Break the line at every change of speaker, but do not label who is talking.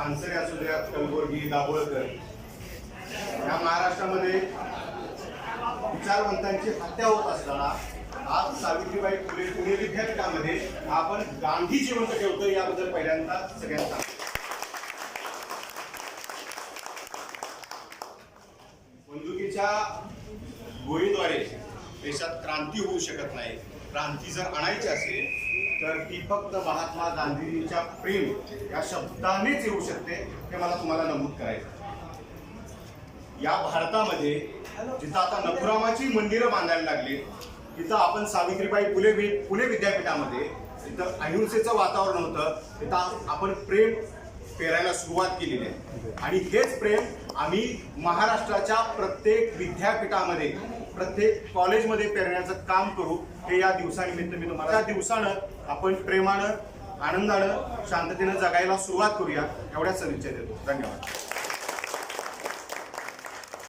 पानसरे असू द्या कलबुर्गी दाभोळकर या महाराष्ट्रामध्ये विचारवंतांची हत्या होत असताना आज सावित्रीबाई फुले पुणे विद्यापीठामध्ये आपण गांधी जिवंत ठेवतो याबद्दल पहिल्यांदा सगळ्यांचा बंदुकीच्या गोळीद्वारे देशात क्रांती होऊ शकत नाही. क्रांती जर आणायची असेल तर ती फक्त महात्मा गांधीजींच्या प्रेम या शब्दानेच येऊ शकते हे मला तुम्हाला नमूद करायचं या भारतामध्ये जिथं आता नथुरामाची मंदिरं बांधायला लागली तिथं आपण सावित्रीबाई फुले वि- पुणे विद्यापीठामध्ये तिथं अहिंसेचं वातावरण होतं तिथं आपण प्रेम पेरायला सुरुवात केलेली आहे. आणि हेच प्रेम आम्ही महाराष्ट्राच्या प्रत्येक विद्यापीठामध्ये प्रत्येक कॉलेजमध्ये पेरण्याचं काम करू हे या दिवसानिमित्त मी तुम्हाला त्या दिवसानं आपण प्रेमानं आनंदानं शांततेनं जगायला सुरुवात करूया एवढ्याच सदिच्छा देतो. धन्यवाद.